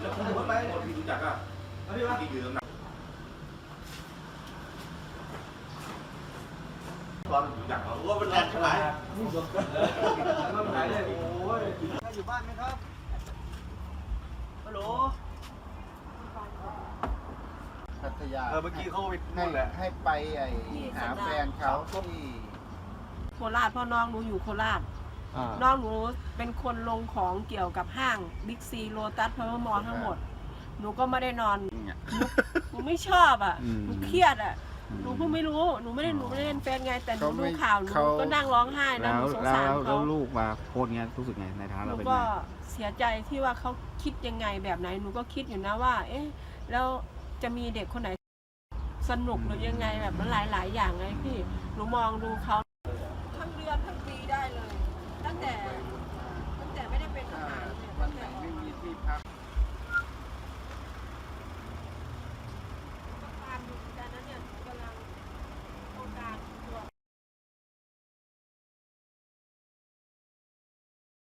แล้วคุณรู้ไหมคนที่รู้จักอะที่ยืนนะตอนรู้จักเขาว่าเป็นแรงขนาดมันหายเลยโอ้ยถ้าอยู่บ้านไหมครับฮัลโหลพัทยาเออเมื่อกี้เขาไปให้นู่นแหละให้ไปไอ้หาแฟนเขาที่โคราชเพราะน้องหนูอยู่โคราช น้องหนูเป็นคนลงของเกี่ยวกับห้างบิ๊กซีโลตัสพาวเวอร์มอลทั้งหมด หนูก็ไม่ได้นอนหนูไม่ชอบอะ อืมหนูเครียดอะ หนูเพิ่งไม่รู้ หนูไม่ได้ หนูไม่ได้เล่นเฟซไง แต่หนูเขาไม่ดูข่าว หนูเขา ก็นั่งร้องไห้นะ แล้หวนูสงแล้วสารแล้วแล้เขาวลูกมาโพสต์เงี้ยรู้สึกไงในฐานะหนูเราเป็นก็แม่เสียใจที่ว่าเขาคิดยังไงแบบไหน หนูก็คิดอยู่นะว่า เอ๊ะ แล้วจะมีเด็กคนไหนสนุกหรือยังไงแบบมันหลายๆอย่างไงพี่ หนูมองดูเขา 对